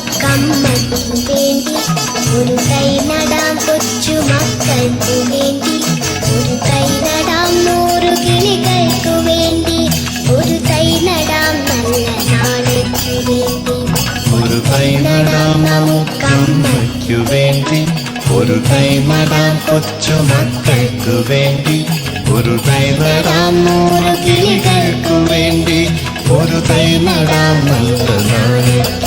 നമുക്കമ്മയ്ക്കു വേണ്ടി ഒരു കൈ നടാം കൊച്ചു മക്കൾക്ക് വേണ്ടി. ഒരു കൈ നടാം നൂറു കിളികൾക്കു വേണ്ടി. ഒരു തൈ നടാം നല്ല നാളേക്കു വേണ്ടി. ഒരു തൈ നടാം നമുക്കമ്മയ്ക്കു വേണ്ടി. ഒരു തൈ നടാം കൊച്ചുമക്കൾക്കു വേണ്ടി. ഒരു തൈ നടാം നൂറ് കിളികൾക്കു വേണ്ടി. ഒരു തൈ നടാം നല്ല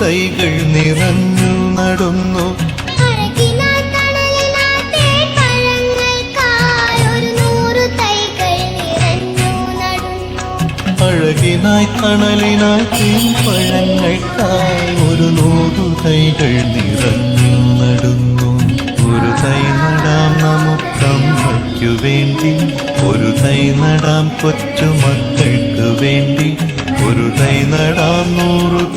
തൈകൾ നിറഞ്ഞു നടന്നു. അഴകിനായി തണലിനായി തേൻ പഴങ്ങൾക്കായി ഒരു നൂറു തൈകൾ നിറഞ്ഞു നടന്നു. ഒരു തൈ നടാം നമുക്കമ്മയ്ക്കു വേണ്ടി. ഒരു തൈ നടാം കൊച്ചുമക്കൾക്ക് വേണ്ടി. ഒരു തൈ നടാം നൂറു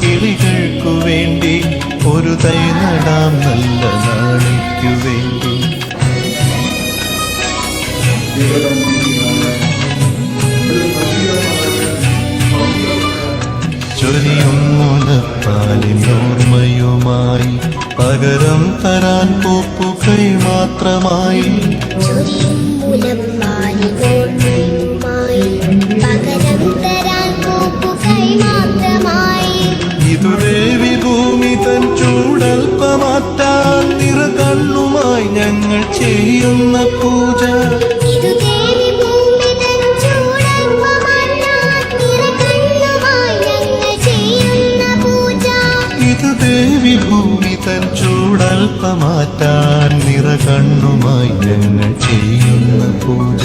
ഒരു തൈ നടാം നല്ല നാളേക്കു വേണ്ടി. ചൊരിയുന്നോർമ്മയുമായി പകരം തരാൻ പോപ്പുകൈ മാത്രമായി. തൻ ചൂടൽപ്പമാറ്റാൻ നിറ കണ്ണുമായി ഞങ്ങൾ ചെയ്യുന്ന പൂജ. ഇത് ദേവി ഭൂമി തൻ ചൂടൽപ്പമാറ്റാൻ നിറകണ്ണുമായി ഞങ്ങൾ ചെയ്യുന്ന പൂജ.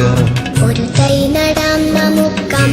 ഒരു കൈ നടാം തൻ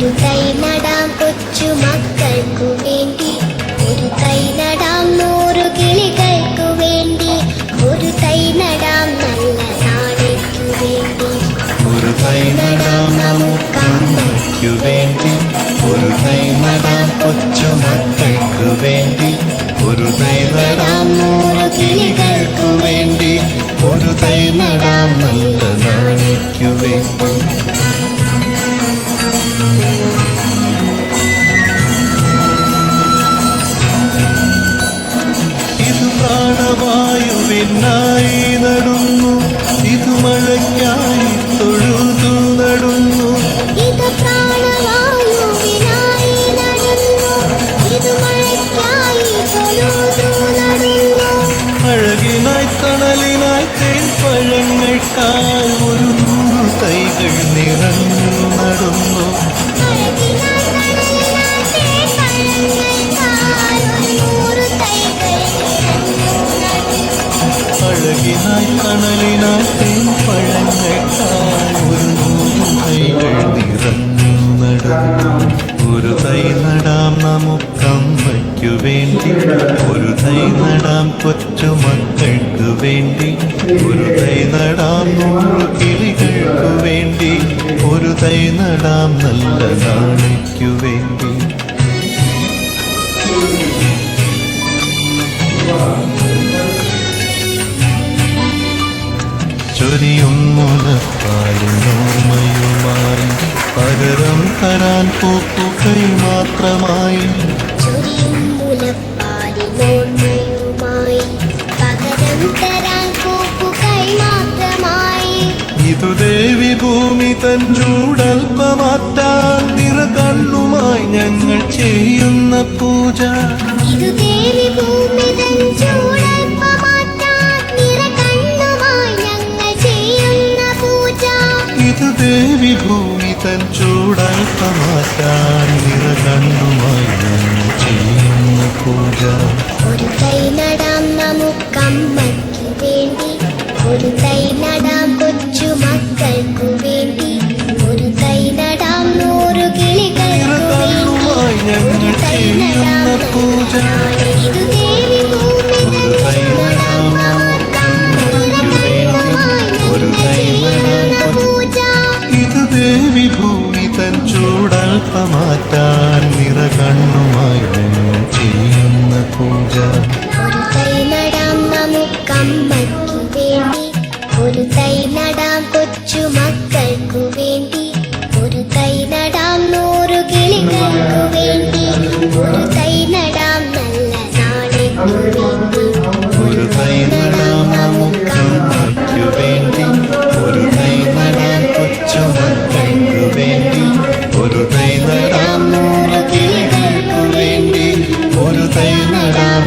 ഒരു കൈ നടാം കൊച്ചു മക്കൾക്കു വേണ്ടി. ഒരു കൈ നടാം നൂറു കിളികൾക്കു വേണ്ടി. ഒരു കൈ നടാം നല്ല നാളേക്കു വേണ്ടി. ഒരു കൈ നടാം നമുക്കു വേണ്ടി. ഒരു കൈ നടാം കൊച്ചുമക്കൾക്ക് വേണ്ടി. ഒരു കൈ നടാം നൂറു കിളികൾക്കു വേണ്ടി. ഒരു കൈ നടാം നല്ല നാളേക്കു വേണ്ടി. പ്രാണവായുവിനായി നടാം നമുക്കമ്മയ്ക്കു വേണ്ടി ഒരു തൈ നടാം കൊച്ചുമക്കൾക്കു വേണ്ടി. ഒരു തൈ നടാം നൂറ് കിളികൾക്കു വേണ്ടി. ഒരു തൈ നടാം നല്ല നാളേക്കു വേണ്ടി. ചൊരിയും മുലപ്പാലിനോർമ്മയുമായി പകരം തരാൻ പൂപ്പുകൈ കൂപ്പുകൈ മാത്രമായി. ഇതു ദേവി ഭൂമി തൻ ചൂടൽപ്പമാറ്റാൻ നിറ കണ്ണുമായി ഞങ്ങൾ ചെയ്യുന്ന പൂജ. ഇതു ദേവി ഭൂമി തൻ ചൂടൽപ്പമാറ്റാൻ നിറകണ്ണുമായി ഞങ്ങൾ ചെയ്യുന്ന പൂജ. ഇത് ദേവി ഭൂമി തൻ ചൂടൽപ്പമാറ്റാൻ നിറ കണ്ണുമായി ഞങ്ങൾ ചെയ്യുന്ന പൂജ. ഒരു കൈ നടാം നമുക്കമ്മയ്ക്ക് വേണ്ടി. ഒരു കൈ നടാം കൊച്ചു മക്കൾക്കു വേണ്ടി. ഒരു കൈ നടാം നൂറു കിളികൾക്കു വേണ്ടി. ഞങ്ങൾ ചെയ്യുന്ന പൂജ. ഇത് ഒരു തൈ നടാം നമുക്ക് മറ്റു വേണ്ടി. ഒരു കൈ നടാം കൊച്ചു വേണ്ടി. ഒരു നടാം നൂറ് കിളികൾക്കു ഒരു കൈ നടാം